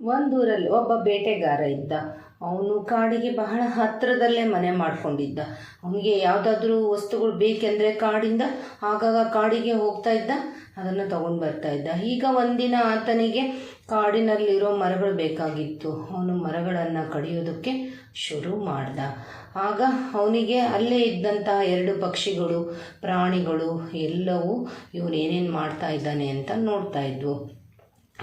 ಒಂದೂರಲ್ಲಿ ಒಬ್ಬ ಬೇಟೆಗಾರ ಇದ್ದ. ಅವನು ಕಾಡಿಗೆ ಬಹಳ ಹತ್ತಿರದಲ್ಲೇ ಮನೆ ಮಾಡಿಕೊಂಡಿದ್ದ. ಅವನಿಗೆ ಯಾವುದಾದ್ರೂ ವಸ್ತುಗಳು ಬೇಕೆಂದರೆ ಕಾಡಿಂದ, ಆಗಾಗ ಕಾಡಿಗೆ ಹೋಗ್ತಾ ಇದ್ದ, ಅದನ್ನು ತಗೊಂಡು ಬರ್ತಾ ಇದ್ದ. ಈಗ ಒಂದಿನ ಆತನಿಗೆ ಕಾಡಿನಲ್ಲಿರೋ ಮರಗಳು ಬೇಕಾಗಿತ್ತು. ಅವನು ಮರಗಳನ್ನು ಕಡಿಯೋದಕ್ಕೆ ಶುರು ಮಾಡ್ದ. ಆಗ ಅವನಿಗೆ ಅಲ್ಲೇ ಇದ್ದಂತಹ ಎರಡು ಪಕ್ಷಿಗಳು, ಪ್ರಾಣಿಗಳು ಎಲ್ಲವೂ ಇವನೇನೇನು ಮಾಡ್ತಾ ಇದ್ದಾನೆ ಅಂತ ನೋಡ್ತಾ ಇದ್ವು.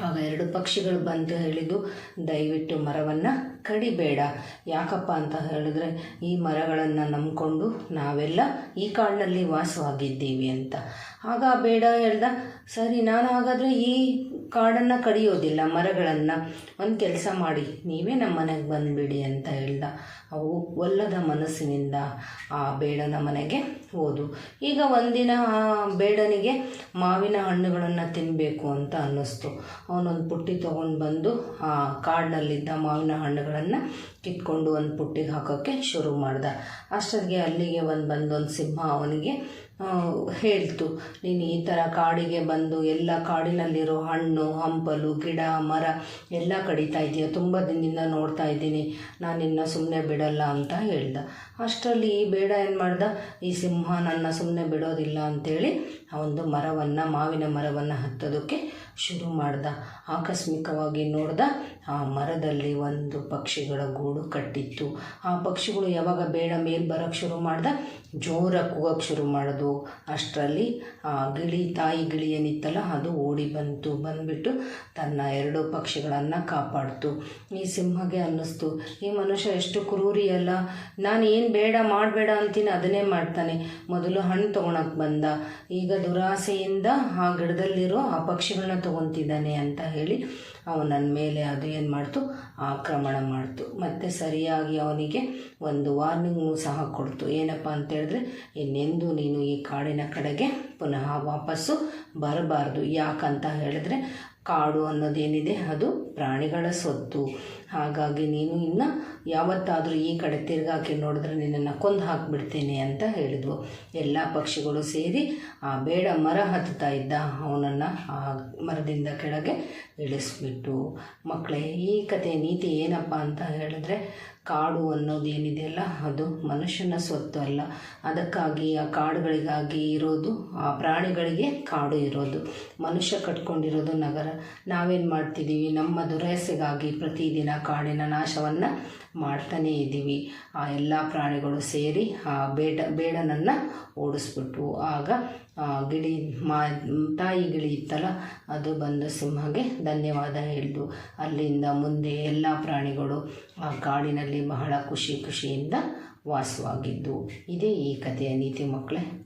ಆಗ ಎರಡು ಪಕ್ಷಿಗಳು ಬಂದು ಹೇಳಿದ್ದು, ದಯವಿಟ್ಟು ಮರವನ್ನು ಕಡಿಬೇಡ. ಯಾಕಪ್ಪ ಅಂತ ಹೇಳಿದ್ರೆ, ಈ ಮರಗಳನ್ನು ನಂಬಿಕೊಂಡು ನಾವೆಲ್ಲ ಈ ಕಾಡಿನಲ್ಲಿ ವಾಸವಾಗಿದ್ದೀವಿ ಅಂತ. ಆಗ ಬೇಡ ಹೇಳ್ದ. ಸರಿ ನಾನು ಹಾಗಾದರೆ ಈ ಕಾಡನ್ನು ಕಡಿಯೋದಿಲ್ಲ, ಮರಗಳನ್ನು. ಒಂದು ಕೆಲಸ ಮಾಡಿ. ನೀವೇ ನಮ್ಮ ಮನೆಗೆ ಬಂದುಬಿಡಿ ಅಂತ ಹೇಳ್ದ. ಅವು ಒಲ್ಲದ ಮನಸ್ಸಿನಿಂದ ಆ ಬೇಡನ ಮನೆಗೆ ಹೋದು. ಈಗ ಒಂದಿನ ಬೇಡನಿಗೆ ಮಾವಿನ ಹಣ್ಣುಗಳನ್ನು ತಿನ್ನಬೇಕು ಅಂತ ಅನ್ನಿಸ್ತು. ಅವನೊಂದು ಪುಟ್ಟಿ ತೊಗೊಂಡು ಬಂದು ಆ ಕಾಡಿನಲ್ಲಿದ್ದ ಮಾವಿನ ಹಣ್ಣುಗಳನ್ನು ಕಿತ್ಕೊಂಡು ಒಂದು ಪುಟ್ಟಿಗೆ ಹಾಕೋಕ್ಕೆ ಶುರು ಮಾಡ್ದ. ಅಷ್ಟೊತ್ತಿಗೆ ಅಲ್ಲಿಗೆ ಒಂದು ಬಂದೊಂದು ಸಿಂಹ ಅವನಿಗೆ ಹೇಳ್ತು, ನೀನು ಈ ಥರ ಕಾಡಿಗೆ ಬಂದು ಎಲ್ಲ ಕಾಡಿನಲ್ಲಿರೋ ಹಣ್ಣು, ಹಂಪಲು, ಗಿಡ, ಮರ ಎಲ್ಲ ಕಡಿತಾ ಇದೆಯಾ ತುಂಬ ದಿನದಿಂದ ನೋಡ್ತಾ ಇದ್ದೀನಿ. ನಾನು ನಿನ್ನ ಸುಮ್ಮನೆ ಬಿಡಲ್ಲ ಅಂತ ಹೇಳ್ದ. ಅಷ್ಟರಲ್ಲಿ ಈ ಬೇಡ ಏನು ಮಾಡ್ದ? ಈ ಸಿಂಹ ನನ್ನ ಸುಮ್ಮನೆ ಬಿಡೋದಿಲ್ಲ ಅಂತೇಳಿ ಆ ಒಂದು ಮರವನ್ನು, ಮಾವಿನ ಮರವನ್ನು ಹತ್ತೋದಕ್ಕೆ ಶುರು ಮಾಡ್ದ. ಆಕಸ್ಮಿಕವಾಗಿ ನೋಡ್ದ, ಆ ಮರದಲ್ಲಿ ಒಂದು ಪಕ್ಷಿಗಳ ಗೂಡು ಕಟ್ಟಿತ್ತು. ಆ ಪಕ್ಷಿಗಳು ಯಾವಾಗ ಬೇಡ ಮೇಲೆ ಬರೋಕ್ಕೆ ಶುರು ಮಾಡ್ದ ಜೋರಾಗಿ ಕೂಗೋಕ್ಕೆ ಶುರು ಮಾಡೋದು. ಅಷ್ಟರಲ್ಲಿ, ಆ ಗಿಳಿ, ತಾಯಿ ಗಿಳಿ ಏನಿತ್ತಲ್ಲ, ಅದು ಓಡಿ ಬಂತು. ಬಂದುಬಿಟ್ಟು ತನ್ನ ಎರಡು ಪಕ್ಷಿಗಳನ್ನು ಕಾಪಾಡ್ತು. ಈ ಸಿಂಹಗೆ ಅನ್ನಿಸ್ತು, ಈ ಮನುಷ್ಯ ಎಷ್ಟು ಕ್ರೂರಿ ಅಲ್ಲ. ನಾನು ಏನು ಬೇಡ, ಮಾಡಬೇಡ ಅಂತೀನಿ, ಅದನ್ನೇ ಮಾಡ್ತಾನೆ. ಮೊದಲು ಹಣ್ಣು ತೊಗೊಳಕ್ಕೆ ಬಂದ. ಈಗ ದುರಾಸೆಯಿಂದ ಆ ಗಿಡದಲ್ಲಿರೋ ಆ ಪಕ್ಷಿಗಳನ್ನ ತೊಗೊತಿದ್ದಾನೆ ಅಂತ ಹೇಳಿ ಅವನ ಮೇಲೆ ಅದು ಏನು ಮಾಡ್ತು? ಆಕ್ರಮಣ ಮಾಡ್ತು. ಮತ್ತು ಸರಿಯಾಗಿ ಅವನಿಗೆ ಒಂದು ವಾರ್ನಿಂಗು ಸಹ ಕೊಡ್ತು. ಏನಪ್ಪ ಅಂತ ಹೇಳಿದ್ರೆ, ಇನ್ನೆಂದು ನೀನು ಈ ಕಾಡಿನ ಕಡೆಗೆ ಪುನಃ ವಾಪಸ್ಸು ಬರಬಾರ್ದು. ಯಾಕಂತ ಹೇಳಿದ್ರೆ, ಕಾಡು ಅನ್ನೋದೇನಿದೆ, ಅದು ಪ್ರಾಣಿಗಳ ಸೊತ್ತು. ಹಾಗಾಗಿ ನೀನು ಇನ್ನು ಯಾವತ್ತಾದರೂ ಈ ಕಡೆ ತಿರುಗಾಕಿ ನೋಡಿದ್ರೆ ನಿನ್ನನ್ನು ಕೊಂದು ಹಾಕಿಬಿಡ್ತೇನೆ ಅಂತ ಹೇಳಿದ್ವು. ಎಲ್ಲ ಪಕ್ಷಿಗಳು ಸೇರಿ ಆ ಬೇಡ ಮರ ಹತ್ತುತ್ತಾ ಇದ್ದ ಅವನನ್ನು ಆ ಮರದಿಂದ ಕೆಳಗೆ ಇಳಿಸ್ಬಿಟ್ಟು ಮಕ್ಕಳೇ, ಈ ಕಥೆ ನೀತಿ ಏನಪ್ಪ ಅಂತ ಹೇಳಿದ್ರೆ ಕಾಡು ಅನ್ನೋದು ಏನಿದೆಯಲ್ಲ ಅದು ಮನುಷ್ಯನ ಸ್ವತ್ತು ಅಲ್ಲ. ಅದಕ್ಕಾಗಿ ಆ ಕಾಡುಗಳಿಗಾಗಿ ಇರೋದು, ಆ ಪ್ರಾಣಿಗಳಿಗೆ ಕಾಡು ಇರೋದು, ಮನುಷ್ಯ ಕಟ್ಕೊಂಡಿರೋದು ನಗರ. ನಾವೇನು ಮಾಡ್ತಿದ್ದೀವಿ? ನಮ್ಮ ದುರಾಸೆಗಾಗಿ ಪ್ರತಿದಿನ ಕಾಡಿನ ನಾಶವನ್ನು ಮಾಡ್ತಾನೇ ಇದ್ದೀವಿ. ಆ ಎಲ್ಲ ಪ್ರಾಣಿಗಳು ಸೇರಿ ಆ ಬೇಡ, ಬೇಡನನ್ನು ಓಡಿಸ್ಬಿಟ್ಟು ಆಗ ಗಿಳಿ ಮಾ, ತಾಯಿ ಗಿಳಿ ಇತ್ತಲ್ಲ, ಅದು ಬಂದು ಸಿಂಹಗೆ ಧನ್ಯವಾದ ಹೇಳಿದು. ಅಲ್ಲಿಂದ ಮುಂದೆ ಎಲ್ಲ ಪ್ರಾಣಿಗಳು ಆ ಕಾಡಿನಲ್ಲಿ ಬಹಳ ಖುಷಿ ಖುಷಿಯಿಂದ ವಾಸವಾಗಿದ್ದು. ಇದೇ ಈ ಕಥೆಯ ನೀತಿ ಮಕ್ಕಳೇ.